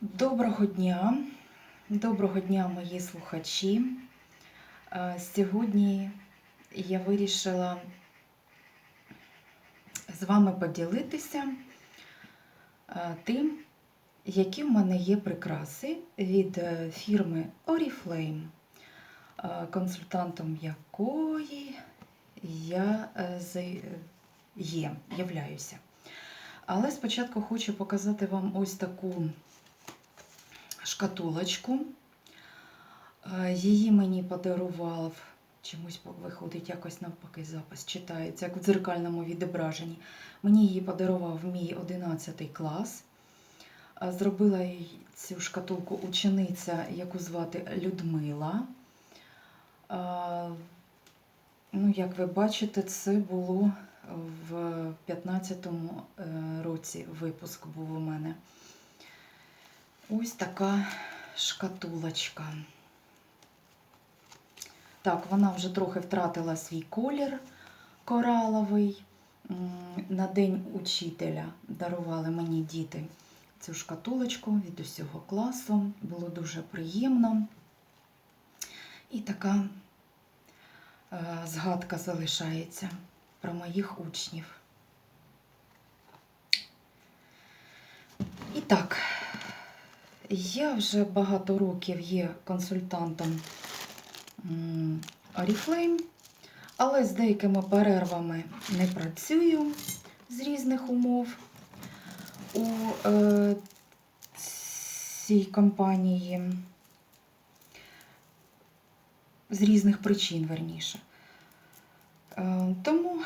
Доброго дня, доброго дня, мої слухачі. Е, Сьогодні я вирішила з вами поділитися е, тим, які в мене є прикраси від е, фірми Oriflame, консультантом якої я є, являюся. Але спочатку хочу показати вам ось таку шкатулочку. Е, Її мені подарував, чомусь виходить якось навпаки запис читається, як в дзеркальному відображенні. Мені її подарував мій 11 клас. Е, Зробила цю шкатулку учениця, яку звати Людмила. Е, Ну, як ви бачите, це було в 15-му е, році випуск був у мене. Ось така шкатулочка. Так, вона вже трохи втратила свій колір кораловий. На День учителя дарували мені діти цю шкатулочку від усього класу. Було дуже приємно. І така е, згадка залишається про моїх учнів. І так, я вже багато років є консультантом Oriflame, але з деякими перервами не працюю з різних умов. У е, цій компанії з різних причин, верніше. Е, тому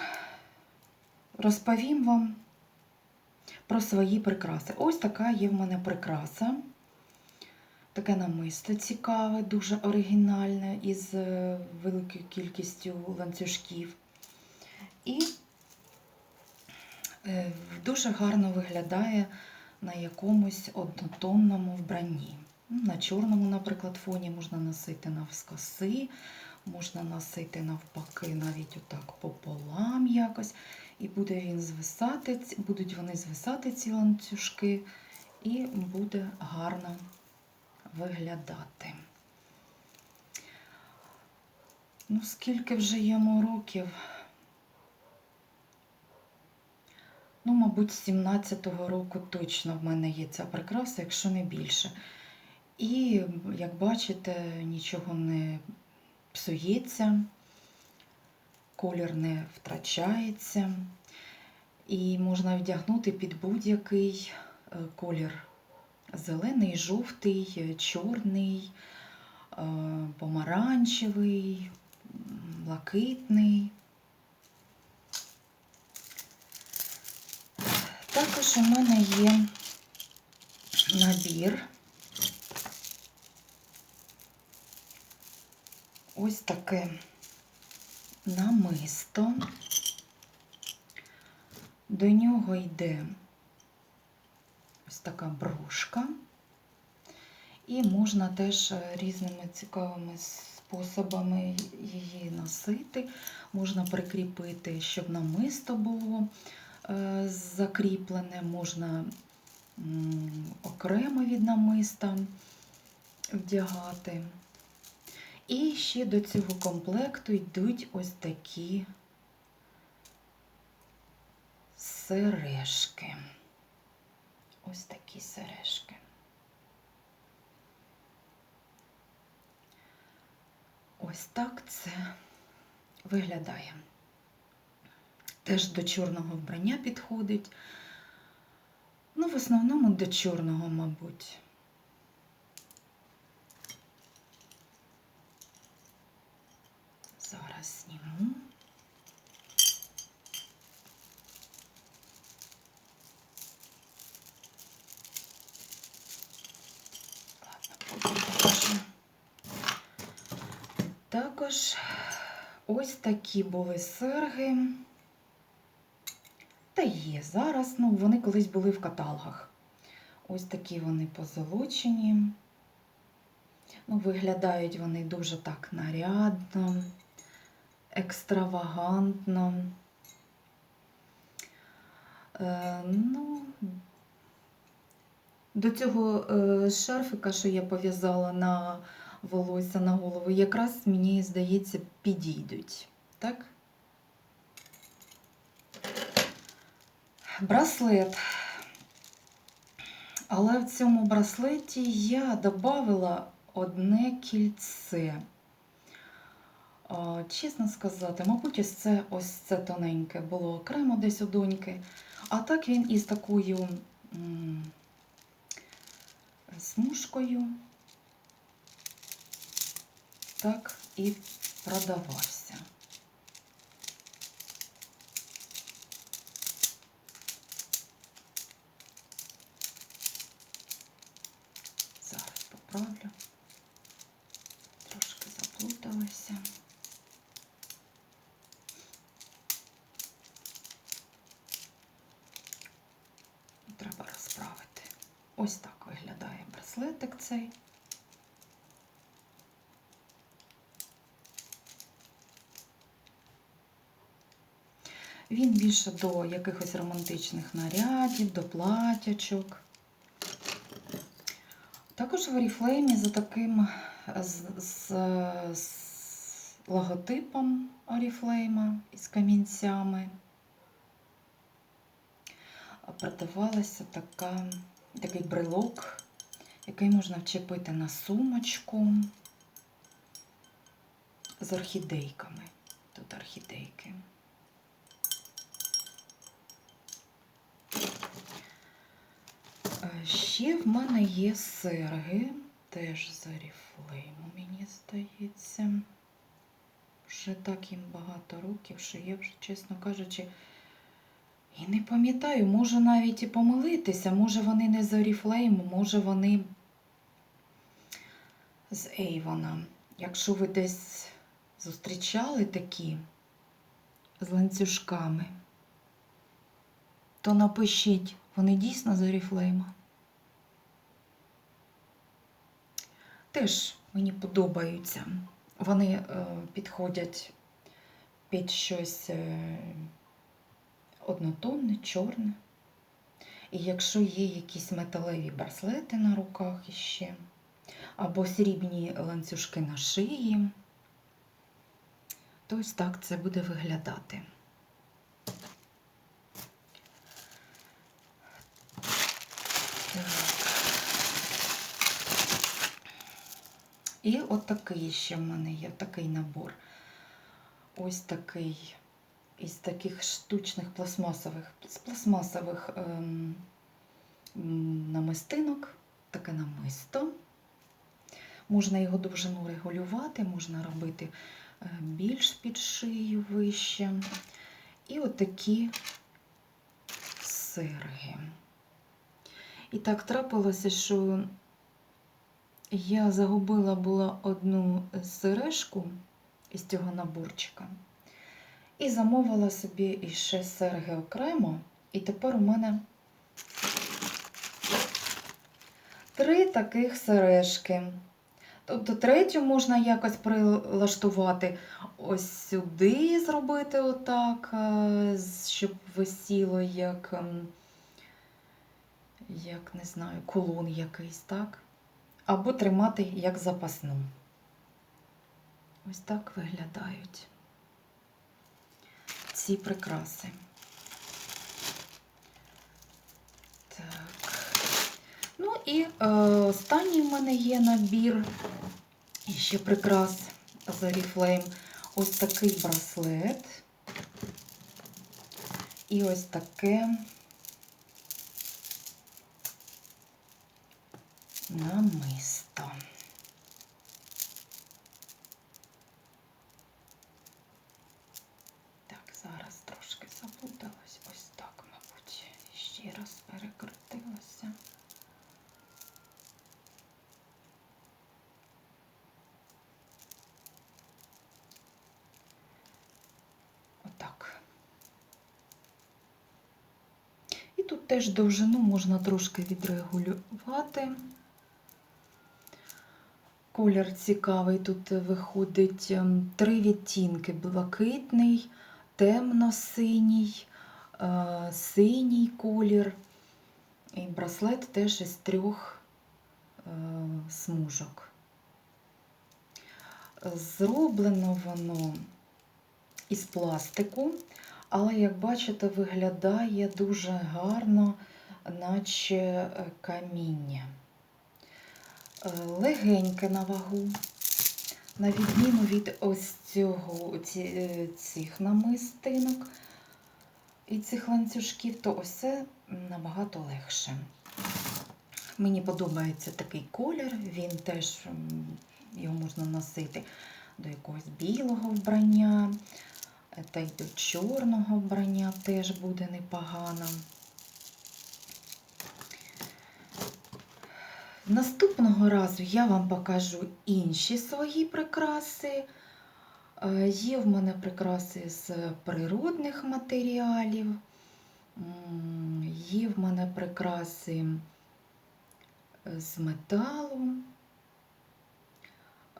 розповім вам про свої прикраси. Ось така є в мене прикраса. Таке намисто цікаве, дуже оригінальне, із е, великою кількістю ланцюжків. І е, дуже гарно виглядає на якомусь однотонному вбранні. Ну, На чорному, наприклад, фоні можна носити навскоси, можна носити навпаки, навіть отак пополам якось. І буде він звисати, будуть вони звисати, ці ланцюжки, і буде гарно виглядати. Ну, скільки вже йому років? Ну, мабуть, з 17-го року точно в мене є ця прикраса, якщо не більше. І, як бачите, нічого не псується, колір не втрачається. І можна вдягнути під будь-який е, колір. Зелений, жовтий, чорний, е, помаранчевий, блакитний. Також у мене є набір. Ось таке намисто. До нього йде така брошка. І можна теж е, різними цікавими способами її носити. Можна прикріпити, щоб намисто було е, закріплене, можна окремо від намиста вдягати. І ще до цього комплекту йдуть ось такі сережки. Ось такі сережки. Ось так це виглядає. Теж до чорного вбрання підходить. Ну, в основному до чорного, мабуть. Зараз зніму. Ладно, потім покажу. Також ось такі були серги. Та є зараз, ну, вони колись були в каталогах. Ось такі вони позолочені. Ну, виглядають вони дуже так нарядно, екстравагантно. Е, ну, До цього е, шарфика, що я пов'язала на волосся на голову, якраз мені здається, підійдуть. Так? Браслет. Але в цьому браслеті я додала одне кільце. Чесно сказати, мабуть, ось це, ось це тоненьке було окремо десь у доньки. А так він із такою смужкою так і продавався. Зараз поправлю. Трошки заплуталася. Треба розправити. Ось так виглядає браслетик цей. Він більше до якихось романтичних нарядів, до платячок. Також в Oriflame за таким з, з, з логотипом Oriflame із камінцями продавалася така, такий брелок, який можна вчепити на сумочку з орхідейками. Тут орхідейки. Ще в мене є серги, теж з Oriflame, мені здається. Вже так їм багато років, що я вже, чесно кажучи, і не пам'ятаю, можу навіть і помилитися, може вони не з Oriflame, може вони з Avon. Якщо ви десь зустрічали такі з ланцюжками, то напишіть, вони дійсно з Oriflame. Теж мені подобаються. Вони е, підходять під щось е, однотонне, чорне. І якщо є якісь металеві браслети на руках іще, або срібні ланцюжки на шиї, то ось так це буде виглядати. Так. І от такий ще в мене є такий набор. Ось такий із таких штучних пластмасових, з пластмасових ем, намистинок, таке намисто. Можна його довжину регулювати, можна робити е, більш під шию вище. І от такі серги. І так трапилося, що я загубила була одну сережку із цього наборчика. І замовила собі іще серги окремо. І тепер у мене три таких сережки. Тобто третю можна якось прилаштувати ось сюди, зробити отак, е, щоб висіло як, ем, як не знаю, кулон якийсь, так? Або тримати як запасну. Ось так виглядають ці прикраси. Так. Ну і е, останній в мене є набір ще прикрас з Oriflame. Ось такий браслет. І ось таке намисто. Так, зараз трошки заплуталась. Ось так, мабуть, ще раз перекрутилася. Теж довжину можна трошки відрегулювати. Колір цікавий, тут виходить ем, три відтінки: блакитний, темно-синій, е, синій колір І браслет теж із трьох е, смужок. Зроблено воно із пластику, але, як бачите, виглядає дуже гарно, наче е, каміння. Легеньке на вагу. На відміну від ось цього, ці, е, цих намистинок і цих ланцюжків, то ось це набагато легше. Мені подобається такий колір, він теж його можна носити до якогось білого вбрання, та й до чорного вбрання теж буде непогано. Наступного разу я вам покажу інші свої прикраси. Е, Є в мене прикраси з природних матеріалів, є в мене прикраси з металу.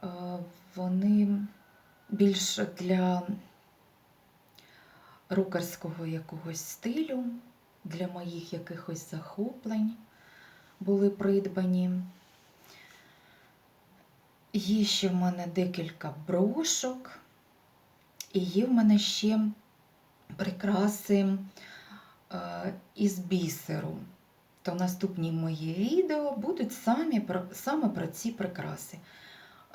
Е, Вони більш для рокерського якогось стилю, для моїх якихось захоплень були придбані. Є ще в мене декілька брошок, і є в мене ще прикраси е, із бісеру. То наступні мої відео будуть самі саме про ці прикраси.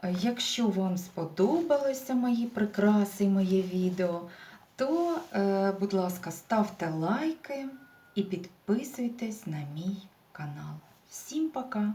Е, Якщо вам сподобалися мої прикраси, моє відео, то, е, будь ласка, ставте лайки і підписуйтесь на мій канал. Всім пока!